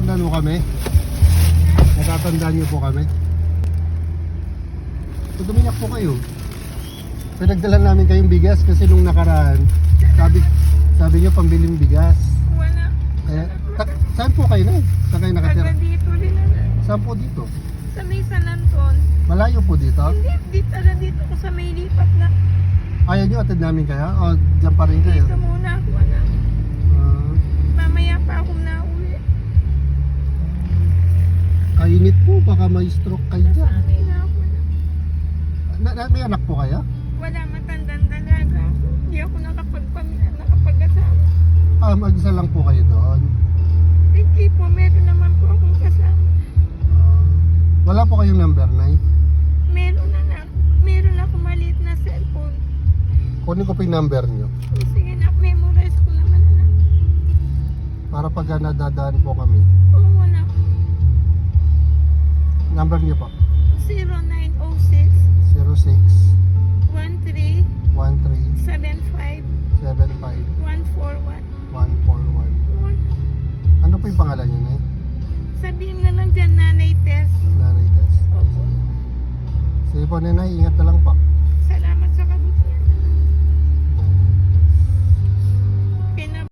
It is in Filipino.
natatandaan mo kami? Natatandaan niyo po kami? So, tumiyak po kayo. Pinagdala namin kayong bigas kasi nung nakaraan, sabi, sabi niyo pambiling bigas. Wala. Kaya, ta- saan po kayo na eh? Saan kayo nakatira? Taga dito rin na. Saan po dito? Sa may San Anton. Malayo po dito? Hindi, di taga dito ko sa may lipat na. Ayaw niyo atid namin kaya? O dyan pa rin kayo? Dito muna kainit po, baka may stroke kayo dyan. Na na. May anak po kayo? Wala matandang dalaga. Hindi ako nakapagpamilya, nakapag-asawa. Ah, mag-isa lang po kayo doon. Hindi po, meron naman po akong kasama. Ah, wala po kayong number, Nay? Meron na na. Meron ako maliit na cellphone. Kunin ko po yung number niyo. Sige na, memorize ko naman na. Para pag nadadaan po kami. Oo na. Number niyo po. 0906 06 13 13 75 75 141. 141. Ano po yung pangalan niyo, Nay? Sabihin na lang dyan, Nanay Tess. Nanay Tess. Opo. Sige po, Nanay. Ingat na lang po.